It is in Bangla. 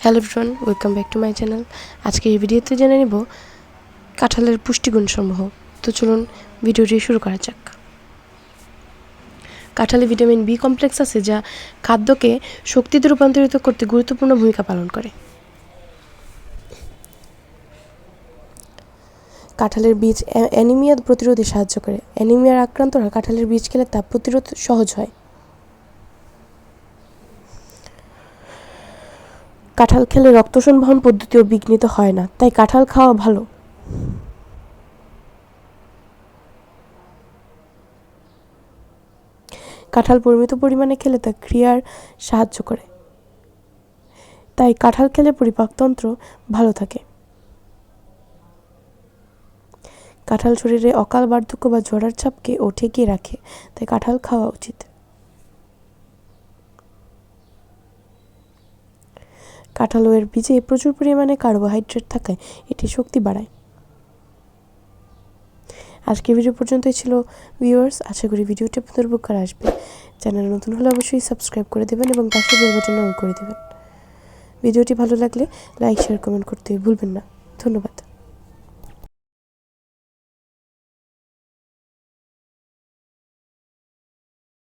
Hello everyone, welcome back to my channel. আজকে এই ভিডিওতে জেনে নেব কাঁঠালের পুষ্টিগুণ সমূহ তো চলুন ভিডিওটি শুরু করা যাক। কাঁঠালে ভিটামিন বি কমপ্লেক্স আছে যা খাদ্যকে শক্তিতে রূপান্তরিত করতে গুরুত্বপূর্ণ ভূমিকা পালন করে। কাঁঠালের বীজ অ্যা- অ্যানিমিয়া প্রতিরোধে সাহায্য করে। অ্যানিমিয়ার আক্রান্তরা কাঁঠালের বীজ খেলে তা প্রতিরোধ সহজ হয়। কাঁঠাল খেলে রক্ত সংবহন পদ্ধতিও বিঘ্নিত হয় না, তাই কাঁঠাল খাওয়া ভালো। কাঁঠাল পরিমিত পরিমাণে খেলে তা ক্রিয়ার সাহায্য করে। তাই কাঁঠাল খেলে পরিপাকতন্ত্র ভালো থাকে। কাঁঠাল শরীরে অকাল বার্ধক্য বা জ্বরার চাপকে ও ঠেকিয়ে রাখে, তাই কাঁঠাল খাওয়া উচিত। কাঁঠাল ও এর বীজে প্রচুর পরিমাণে কার্বোহাইড্রেট থাকায় এটি শক্তি বাড়ায়। আজকের ভিডিও পর্যন্তই ছিল। ভিউয়ার্স আশা করি ভিডিওটি আপনাদের উপকার আসবে। চ্যানেল নতুন হলে অবশ্যই সাবস্ক্রাইব করে দেবেন এবং পাশে বেল বাটন অন করে দেবেন। ভিডিওটি ভালো লাগলে লাইক, শেয়ার, কমেন্ট করতে ভুলবেন না। ধন্যবাদ।